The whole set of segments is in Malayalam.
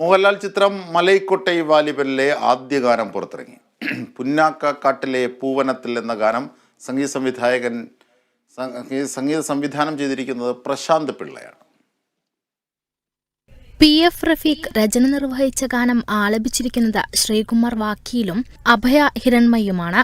മോഹൻലാൽ ചിത്രം മലൈക്കൊട്ടൈ വാലിബനിലെ ആദ്യ ഗാനം പുറത്തിറങ്ങി. പുന്നാക്കാട്ടിലെ പൂവനത്തിൽ എന്ന ഗാനം സംഗീത സംവിധായകൻ സംഗീത സംവിധാനം ചെയ്തിരിക്കുന്നത് പ്രശാന്ത് പിള്ളയാണ്. പി എഫ് റഫീഖ് രചന നിർവഹിച്ച ഗാനം ആലപിച്ചിരിക്കുന്നത് ശ്രീകുമാർ വാക്കിയിലും അഭയ ഹിരൺമയുമാണ്.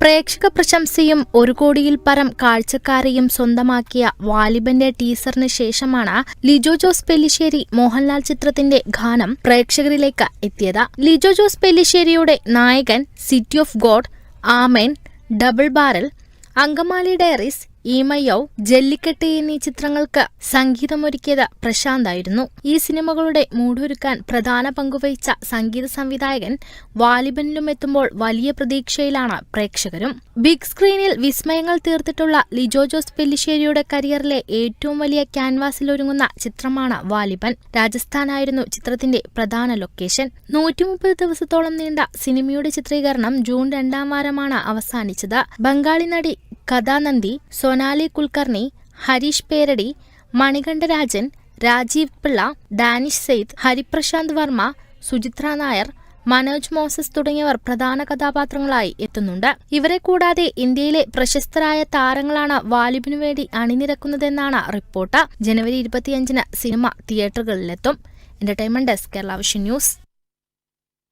പ്രേക്ഷക പ്രശംസയും ഒരു കോടിയിൽ പരം കാഴ്ചക്കാരെയും സ്വന്തമാക്കിയ വാലിബന്റെ ടീസറിന് ശേഷമാണ് ലിജോ ജോസ് പെല്ലിശ്ശേരി മോഹൻലാൽ ചിത്രത്തിന്റെ ഗാനം പ്രേക്ഷകരിലേക്ക് എത്തിയത്. ലിജോ ജോസ് പെല്ലിശ്ശേരിയുടെ നായകൻ city of God amen double barrel Angamaly diaries ഈമയോ Jallikattu എന്നീ ചിത്രങ്ങൾക്ക് സംഗീതമൊരുക്കിയത് പ്രശാന്തായിരുന്നു. ഈ സിനിമകളുടെ മൂടൊരുക്കാൻ പ്രധാന പങ്കുവഹിച്ച സംഗീത സംവിധായകൻ വാലിബനിലും എത്തുമ്പോൾ വലിയ പ്രതീക്ഷയിലാണ് പ്രേക്ഷകരും. ബിഗ് സ്ക്രീനിൽ വിസ്മയങ്ങൾ തീർത്തിട്ടുള്ള ലിജോ ജോസ് പെല്ലിശ്ശേരിയുടെ കരിയറിലെ ഏറ്റവും വലിയ ക്യാൻവാസിലൊരുങ്ങുന്ന ചിത്രമാണ് വാലിബൻ. രാജസ്ഥാനായിരുന്നു ചിത്രത്തിന്റെ പ്രധാന ലൊക്കേഷൻ. നൂറ്റിമുപ്പത് ദിവസത്തോളം നീണ്ട സിനിമയുടെ ചിത്രീകരണം ജൂൺ രണ്ടാം വാരമാണ് അവസാനിച്ചത്. ബംഗാളി നടി കഥാനന്ദി സൊനാലി കുൽക്കർണി ഹരീഷ് പേരടി മണികണ്ഠരാജൻ രാജീവ് പിള്ള ഡാനിഷ് സെയ്ദ് ഹരിപ്രശാന്ത് വർമ്മ സുചിത്ര നായർ മനോജ് മോസസ് തുടങ്ങിയവർ പ്രധാന കഥാപാത്രങ്ങളായി എത്തുന്നുണ്ട്. ഇവരെ കൂടാതെ ഇന്ത്യയിലെ പ്രശസ്തരായ താരങ്ങളാണ് വാലിബിനു വേണ്ടി അണിനിരക്കുന്നതെന്നാണ് റിപ്പോർട്ട്. ജനുവരി ഇരുപത്തിയഞ്ചിന് cinema തിയേറ്ററുകളിലെത്തും. Entertainment desk Kerala vision news